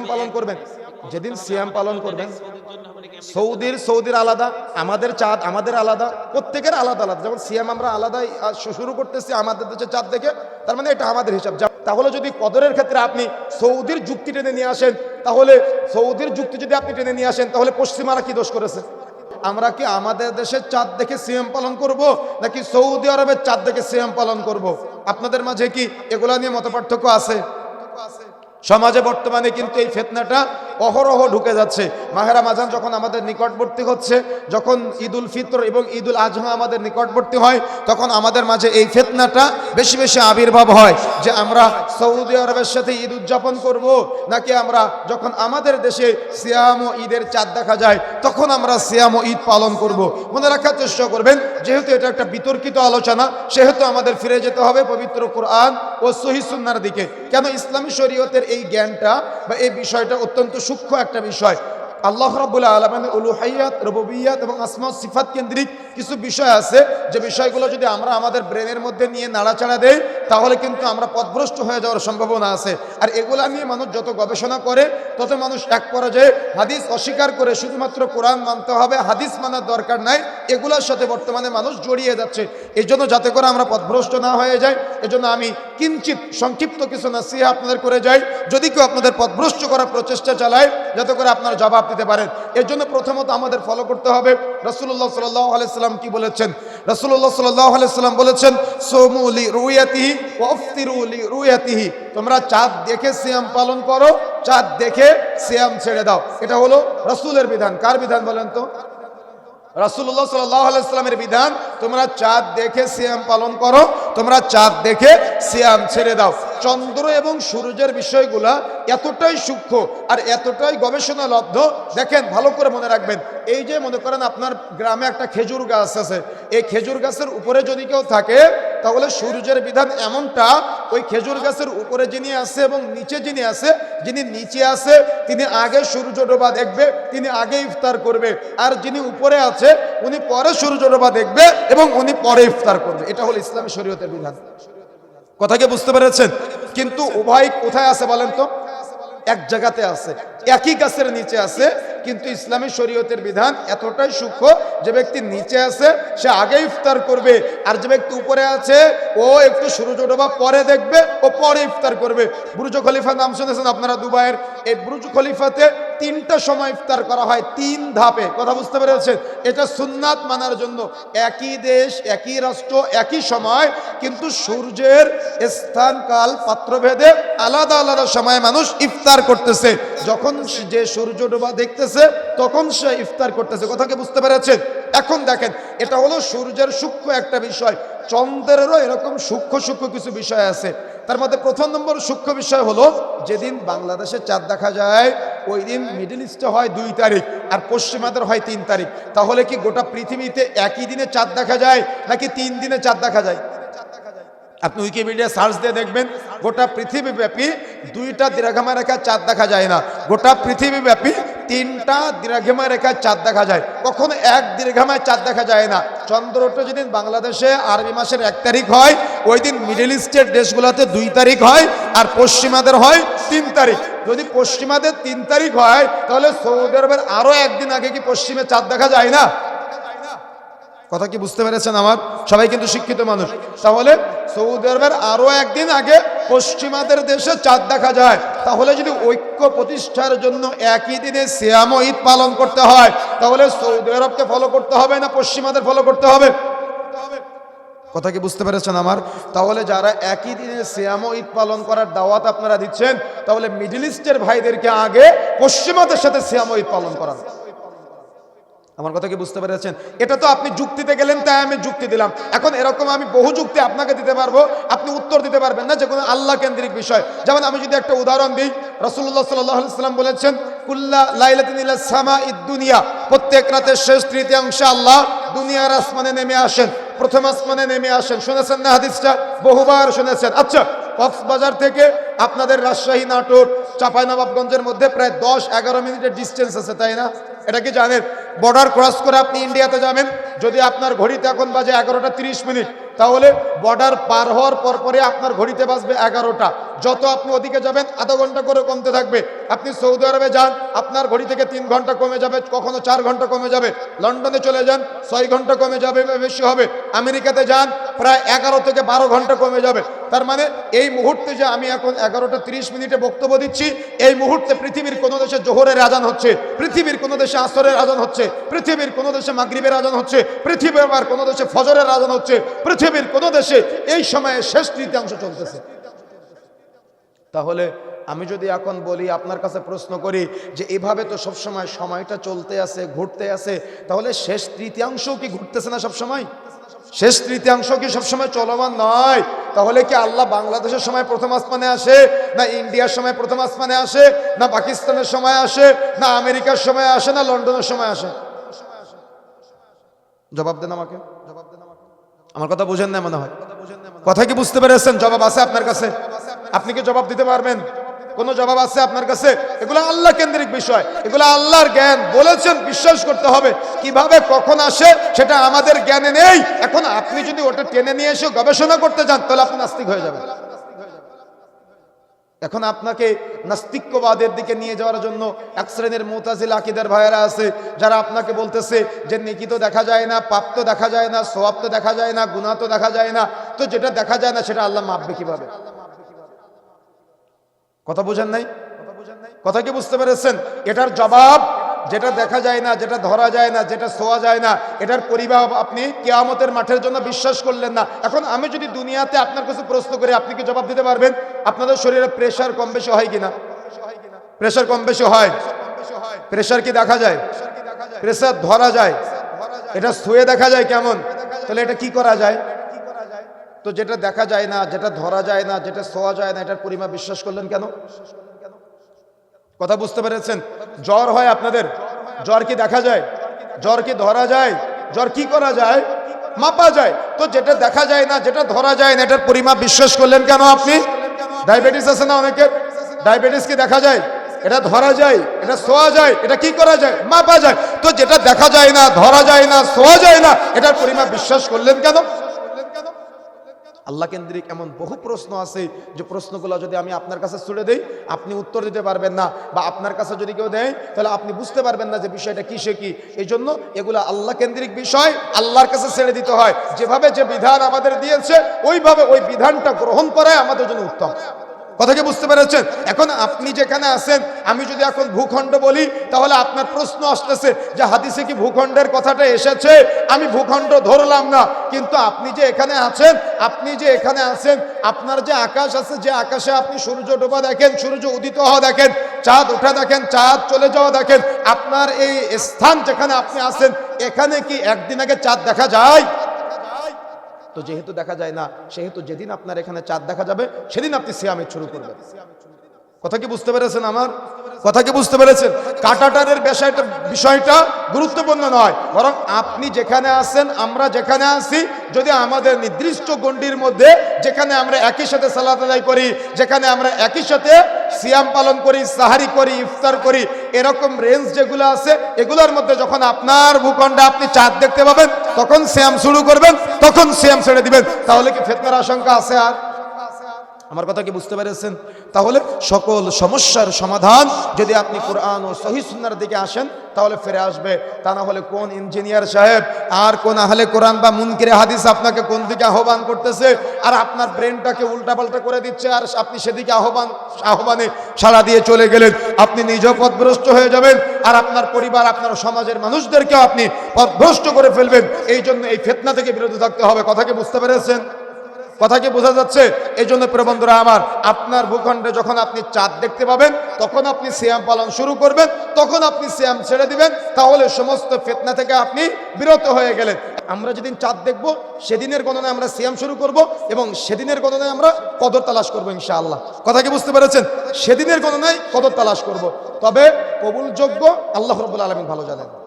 সিয়াম পালন করবেন, যেদিন সিয়াম পালন করবেন, সৌদির সৌদির আলাদা, আমাদের চাঁদ আমাদের আলাদা, প্রত্যেকের আলাদা আলাদা। যেমন সিয়াম আমরা আলাদাই শুরু করতেছি আমাদের দেশের চাঁদ দেখে, তার মানে এটা আমাদের হিসাব। তাহলে যদি কদরের ক্ষেত্রে আপনি সৌদির যুক্তি টেনে নিয়ে আসেন, তাহলে সৌদির যুক্তি যদি আপনি টেনে নিয়ে আসেন, তাহলে পশ্চিমারা কি দোষ করেছে? আমরা কি আমাদের দেশের চাঁদ দেখে সিএম পালন করব, নাকি সৌদি আরবের চাঁদ দেখে সিএম পালন করব? আপনাদের মাঝে কি এগুলা নিয়ে মতপার্থক্য আছে? সমাজে বর্তমানে কিন্তু এই ফেতনাটা অহরহ ঢুকে যাচ্ছে। মাহেরা মাজান যখন আমাদের নিকটবর্তী হচ্ছে, যখন ঈদুল ফিতর এবং ঈদুল আজহা আমাদের নিকটবর্তী হয়, তখন আমাদের মাঝে এই ফেতনাটা বেশি বেশি আবির্ভাব হয় যে আমরা সৌদি আরবের সাথে ঈদ উদযাপন করব, নাকি আমরা যখন আমাদের দেশে সিয়াম ও ঈদের চাঁদ দেখা যায়, তখন আমরা সিয়াম ও ঈদ পালন করব। মনে রাখার চেষ্টা করবেন, যেহেতু এটা একটা বিতর্কিত আলোচনা, সেহেতু আমাদের ফিরে যেতে হবে পবিত্র কোরআন ও সহিসুন্নার দিকে। কেন ইসলামী শরীয়তের এই জ্ঞানটা বা এই বিষয়টা অত্যন্ত সূক্ষ্ম একটা বিষয়। আল্লাহ রাবুল্লাহ আলমানের উলুহাইয়াত রববিয়াত এবং আসমা সিফাত কেন্দ্রিক কিছু বিষয় আছে। যে বিষয়গুলো যদি আমরা আমাদের ব্রেনের মধ্যে নিয়ে নাড়াচাড়া দেই, তাহলে কিন্তু আমরা পথভ্রষ্ট হয়ে যাওয়ার সম্ভাবনা আছে। আর এগুলা নিয়ে মানুষ যত গবেষণা করে, তত মানুষ এক পর্যায়ে হাদিস অস্বীকার করে শুধুমাত্র কোরআন মানতে হবে, হাদিস মানার দরকার নাই, এগুলোর সাথে বর্তমানে মানুষ জড়িয়ে যাচ্ছে। এই জন্য যাতে করে আমরা পথভ্রষ্ট না হয়ে যাই, এজন্য আমি কিঞ্চিত সংক্ষিপ্ত কিছু নাসিহা আপনাদের করে যাই। যদি কেউ আপনাদের পথভ্রষ্ট করার প্রচেষ্টা চালায় যাতে করে আপনারা জবাব দিতে পারেন। এর জন্য প্রথমত আমাদের ফলো করতে হবে রসুল্লাহ সাল্লাহ আলাইসাল্লাম কি বলেছেন? রসুল্লাহ সাল্লাহ আলাইসাল্লাম বলেছেন সোমুলি রুয়াতিহি ওফতিরুলি রুয়াতিহি তোমরা চাঁদ দেখে সিয়াম পালন করো, চাঁদ দেখে সিয়াম ছেড়ে দাও। এটা হলো রসুলের বিধান। কার বিধান বলেন তো? রাসুল্লাহ সাল্লামের বিধান, তোমরা চাঁদ দেখে সিয়াম পালন করো, তোমরা চাঁদ দেখে সিয়াম ছেড়ে দাও। চন্দ্র এবং সূর্যের বিষয়গুলা এতটাই সূক্ষ্ম আর এতটাই গবেষণা লব্ধ, দেখেন, ভালো করে মনে রাখবেন। এই যে মনে করেন আপনার গ্রামে একটা খেজুর গাছ আছে, এই খেজুর গাছের উপরে যদি কেউ থাকে তাহলে সূর্যের বিধান এমনটা, ওই খেজুর গাছের উপরে যিনি আছে এবং নিচে যিনি আছে, যিনি নিচে আছে, তিনি আগে সূর্য ডোবা দেখবে, তিনি আগে ইফতার করবে। আর যিনি উপরে আছে, উনি পরে সূর্য ডোবা দেখবে এবং উনি পরে ইফতার করবে। এটা হলো ইসলামী শরীয়তের বিধান। কথাকে বুঝতে পেরেছেন? কিন্তু উভয় কোথায় আছে বলেন তো? এক জায়গাতে আছে, একই গাছের নিচে আছে কিন্তু ইসলামী শরীয়তের বিধান এতটাই সূক্ষ্ম যে ব্যক্তি নিচে আছে, সে আগে ইফতার করবে। আর যে ব্যক্তি উপরে আছে, ও একটু সূর্য ডোবা পরে দেখবে, ও পরে ইফতার করবে। বুরুজ খলিফা নাম শুনেছেন আপনারা দুবাইয়ের? এই বুরুজ খলিফাতে তিনটা সময় ইফতার করা হয়, তিন ধাপে। কথা বুঝতে পেরেছেন? এটা সুন্নাত মানার জন্য। একই দেশ, একই রাষ্ট্র, একই সময়, কিন্তু সূর্যের স্থান, কাল, পাত্রভেদে আলাদা আলাদা সময়ে মানুষ ইফতার করতেছে। যখন যে সূর্য ডোবা দেখতেছে তখন সে ইফতার করতেছে। কথাকে বুঝতে পেরেছেন? এখন দেখেন, এটা হলো সূর্যের সূক্ষ্ম একটা বিষয়। চন্দ্রেরও এরকম সূক্ষ্ম সূক্ষ্ম কিছু বিষয় আছে। তার মধ্যে প্রথম নম্বর সূক্ষ্ম বিষয় হলো, যেদিন বাংলাদেশে চাঁদ দেখা যায়, ওই দিন মিডল ইস্টে হয় দুই তারিখ, আর পশ্চিমাদের হয় তিন তারিখ। তাহলে কি গোটা পৃথিবীতে একই দিনে চাঁদ দেখা যায়, নাকি তিন দিনে চাঁদ দেখা যায়? আপনি উইকিপিডিয়া সার্চ দিয়ে দেখবেন, গোটা পৃথিবীব্যাপী দুইটা দীর্ঘমা রেখা চাঁদ দেখা যায় না। গোটা পৃথিবীব্যাপী তিনটা দীর্ঘমা রেখা চাঁদ দেখা যায়। কখনো এক দীর্ঘমায় চাঁদ দেখা যায় না। চন্দ্রটা যেদিন বাংলাদেশে আরবি মাসের এক তারিখ হয়, ওই দিন মিডিল ইস্টের দেশগুলোতে দুই তারিখ হয় আর পশ্চিমাদের হয় তিন তারিখ। যদি পশ্চিমাদের তিন তারিখ হয়, তাহলে সৌদি আরবের আরও একদিন আগে কি পশ্চিমে চাঁদ দেখা যায় না? কথা কি বুঝতে পেরেছেন আমার? সবাই কিন্তু শিক্ষিত মানুষ। তাহলে সৌদি আরবের আরও একদিন আগে পশ্চিমাদের দেশে চাঁদ দেখা যায়। তাহলে যদি ঐক্য প্রতিষ্ঠার জন্য একই দিনে শ্যাম ঈদ পালন করতে হয়, তাহলে সৌদি আরবকে ফলো করতে হবে না পশ্চিমাদের ফলো করতে হবে? কথা কি বুঝতে পেরেছেন আমার? তাহলে যারা একই দিনে শ্যাম ঈদ পালন করার দাওয়াত আপনারা দিচ্ছেন, তাহলে মিডল ইস্টের ভাইদেরকে আগে পশ্চিমাদের সাথে শ্যাম ঈদ পালন করান। আমার কথা কি বুঝতে পেরেছেন? এটা তো আপনি যুক্তিতে গেলেন, তাই আমি যুক্তি দিলাম। এখন এরকম আমি বহু যুক্তি আপনাকে দিতে পারব, আপনি উত্তর দিতে পারবেন না যে কোনো আল্লাহ কেন্দ্রিক বিষয়। যেমন আমি যদি একটা উদাহরণ দিই রসুল্লাহ সাল্লাম বলেছেন, কুল্লা লাইলাতিনিলা প্রত্যেক রাতের শেষ তৃতীয়াংশে আল্লাহ দুনিয়ার আসমানে নেমে আসেন, প্রথম আসমানে নেমে আসেন। শুনেছেন না হাদিসটা? বহুবার শুনেছেন। আচ্ছা কক্সবাজার থেকে আপনাদের রাজশাহী নাটোর, চাঁপাইনবাবগঞ্জের মধ্যে প্রায় দশ এগারো মিনিটের ডিস্টেন্স আছে, তাই না? এটা কি জানেন? বর্ডার ক্রস করে আপনি ইন্ডিয়াতে যাবেন। যদি আপনার ঘড়িতে এখন বাজে এগারোটা তিরিশ মিনিট, তাহলে বর্ডার পার হওয়ার পর পরে আপনার ঘড়িতে বাজবে এগারোটা। যত আপনি ওদিকে যাবেন, আধা ঘণ্টা করে কমতে থাকবে। আপনি সৌদি আরবে যান, আপনার ঘড়ি থেকে তিন ঘণ্টা কমে যাবে, কখনো চার ঘণ্টা কমে যাবে। লন্ডনে চলে যান, ছয় ঘণ্টা কমে যাবে, বেশি হবে। আমেরিকাতে যান প্রায় এগারো থেকে বারো ঘণ্টা কমে যাবে। তার মানে এই মুহূর্তে যে আমি এখন এগারোটা তিরিশ মিনিটে বক্তব্য দিচ্ছি, এই মুহূর্তে পৃথিবীর কোনো দেশে জোহরের আজান হচ্ছে, পৃথিবীর কোনো দেশে আসরের আজান হচ্ছে, পৃথিবীর কোনো দেশে মাগরিবের আজান হচ্ছে, পৃথিবীর আবার কোনো দেশে ফজরের আজান হচ্ছে, পৃথিবীর কোনো দেশে এই সময়ে শেষ তৃতীয়াংশ চলতেছে। তাহলে আমি যদি এখন বলি, আপনার কাছে প্রশ্ন করি যে এভাবে তো সবসময় সময়টা চলতে আছে, ঘুরতে আছে, তাহলে শেষ তৃতীয়াংশ কি ঘুরতেছে না সবসময়? শেষ তৃতীয়াংশ কি সবসময় চলমান নয়? তাহলে কি আল্লাহ বাংলাদেশের সময় প্রথম আসমানে আসে? না ইন্ডিয়ার সময় প্রথম আসমানে আসে? না পাকিস্তানের সময় আসে? না আমেরিকার সময় আসে? না লন্ডনের সময় আসে? জবাব দেন আমাকে। জবাব দেন আমাকে আমার কথা বুঝেন না মনে হয়। কথা কি বুঝতে পেরেছেন? জবাব আছে আপনার কাছে? আপনি কি জবাব দিতে পারবেন? কোন জবাব আছে আপনার কাছে? এগুলো আল্লাহ কেন্দ্রিক বিষয়। এগুলো আল্লাহর জ্ঞান। বলেছেন, বিশ্বাস করতে হবে। কীভাবে কখন আসে, সেটা আমাদের জ্ঞানে নেই। এখন আপনি যদি ওটা টেনে নিয়ে এসে গবেষণা করতে যান, তাহলে আপনি নাস্তিক হয়ে যাবেন। এখন আপনাকে নাস্তিক্যবাদের দিকে নিয়ে যাওয়ার জন্য এক শ্রেণির মোতাজিল আকিদের ভাইয়েরা আছে, যারা আপনাকে বলতেছে যে নেকি তো দেখা যায় না, পাপ তো দেখা যায় না, সোয়াব তো দেখা যায় না গুণা তো দেখা যায় না। তো যেটা দেখা যায় না, সেটা আল্লাহ মাপবে কীভাবে? কথা বুঝেন নাই? কথা কি বুঝতে পেরেছেন? এটার জবাব যেটা দেখা যায় না, যেটা ধরা যায় না, যেটা ছোঁয়া যায় না, এটার পরিবার আপনি কেয়ামতের মাঠের জন্য বিশ্বাস করলেন না। এখন আমি যদি দুনিয়াতে আপনার কাছে প্রশ্ন করি, আপনি কি জবাব দিতে পারবেন? আপনাদের শরীরে প্রেশার কম বেশি হয় কিনা? প্রেশার কম বেশি হয়। প্রেশার কি দেখা যায়? প্রেশার ধরা যায়। এটা ছুঁয়ে দেখা যায় কেমন? তাহলে এটা কি করা যায়? তো যেটা দেখা যায় না, যেটা ধরা যায় না, যেটা ছোঁয়া যায় না, এটার পরিমাপ বিশ্বাস করলেন কেন? কথা বুঝতে পেরেছেন? জ্বর হয় আপনাদের? জ্বর কি দেখা যায়? জ্বর কি ধরা যায়? জ্বর কি করা যায়? মাপা যায়। তো যেটা দেখা যায় না, যেটা ধরা যায় না, এটার পরিমাপ বিশ্বাস করলেন কেন আপনি? ডায়াবেটিস আছে না অনেকের? ডায়াবেটিস কি দেখা যায়? এটা ধরা যায়, এটা ছোঁয়া যায়, এটা কি করা যায়? মাপা যায়। তো যেটা দেখা যায় না, ধরা যায় না ছোঁয়া যায় না, এটার পরিমাপ বিশ্বাস করলেন কেন? আল্লাহ কেন্দ্রিক এমন বহু প্রশ্ন আছে যে প্রশ্নগুলো যদি আমি আপনার কাছে ছুড়ে দিই, আপনি উত্তর দিতে পারবেন না বা আপনার কাছে যদি কেউ দেয়, তাহলে আপনি বুঝতে পারবেন না যে বিষয়টা কী সে কী। এই জন্য এগুলো আল্লাহ কেন্দ্রিক বিষয়, আল্লাহর কাছে ছেড়ে দিতে হয়। যেভাবে যে বিধান আমাদের দিয়েছে, ওইভাবে ওই বিধানটা গ্রহণ করাই আমাদের জন্য উত্তম। কথা কি বুঝতে পেরেছেন? এখন আপনি যেখানে আছেন, আমি যদি এখন ভূখণ্ড বলি, তাহলে আপনার প্রশ্ন আসতেছে যে হাদিসে কি ভূখণ্ডের কথাটা এসেছে? আমি ভূখণ্ড ধরলাম না। কিন্তু আপনি যে এখানে আছেন, আপনি যে এখানে আছেন, আপনার যে আকাশ আছে, যে আকাশে আপনি সূর্য ডোবা দেখেন, সূর্য উদিত হওয়া দেখেন, চাঁদ ওঠা দেখেন, চাঁদ চলে যাওয়া দেখেন, আপনার এই স্থান যেখানে আপনি আছেন, এখানে কি একদিন আগে চাঁদ দেখা যায়? তো যেহেতু দেখা যায় না, সেহেতু যেদিন আপনার এখানে চাঁদ দেখা যাবে, সেদিন আপনি সিয়ামের শুরু করবেন। কথা কি বুঝতে পেরেছেন আমার? কথা কি বুঝতে পেরেছেন? কাটাটারের বিষয়টা বিষয়টা গুরুত্বপূর্ণ নয়, বরং আপনি যেখানে আছেন, আমরা যেখানে আছি, যদি আমাদের নির্দিষ্ট গণ্ডির মধ্যে যেখানে আমরা একই সাথে সালাত আদায় করি, যেখানে আমরা একই সাথে সিয়াম পালন করি, সাহারি করি, ইফতার করি, এরকম রেঞ্জ যেগুলো আছে, এগুলোর মধ্যে যখন আপনার ভূখণ্ডে আপনি চাঁদ দেখতে পাবেন, তখন সিয়াম শুরু করবেন, তখন সিয়াম ছেড়ে দিবেন। তাহলে কি ফেতনার আশঙ্কা আছে আর? আমার কথা কি বুঝতে পেরেছেন? তাহলে সকল সমস্যার সমাধান যদি আপনি কোরআন ও সহি সুন্নার দিকে আসেন, তাহলে ফিরে আসবে। তা না হলে কোন ইঞ্জিনিয়ার সাহেব আর কোন আহলে কোরআন বা মুনকিরে হাদিস আপনাকে কোন দিকে আহ্বান করতেছে? আর আপনার ব্রেনটাকে উল্টাপাল্টা করে দিচ্ছে, আর আপনি সেদিকে আহ্বান, আহ্বানে সাড়া দিয়ে চলে গেলেন। আপনি নিজেও পথভ্রষ্ট হয়ে যাবেন, আর আপনার পরিবার, আপনার সমাজের মানুষদেরকেও আপনি পথভ্রষ্ট করে ফেলবেন। এই জন্য এই ফেতনা থেকে বিরত থাকতে হবে। কথা কি বুঝতে পেরেছেন? কথা কি বোঝা যাচ্ছে? এই জন্য প্রবন্ধরা আমার, আপনার ভূখণ্ডে যখন আপনি চাঁদ দেখতে পাবেন, তখন আপনি সিয়াম পালন শুরু করবেন, তখন আপনি সিয়াম ছেড়ে দিবেন, তাহলে সমস্ত ফেতনা থেকে আপনি বিরত হয়ে গেলেন। আমরা যেদিন চাঁদ দেখব, সেদিনের গণনায় আমরা সিয়াম শুরু করব এবং সেদিনের গণনায় আমরা কদর তালাশ করব ইনশাআল্লাহ। কথা কি বুঝতে পেরেছেন? সেদিনের গণনায় কদর তালাশ করব। তবে কবুলযোগ্য আল্লাহ রবুল্লা আলমিন ভালো জানেন।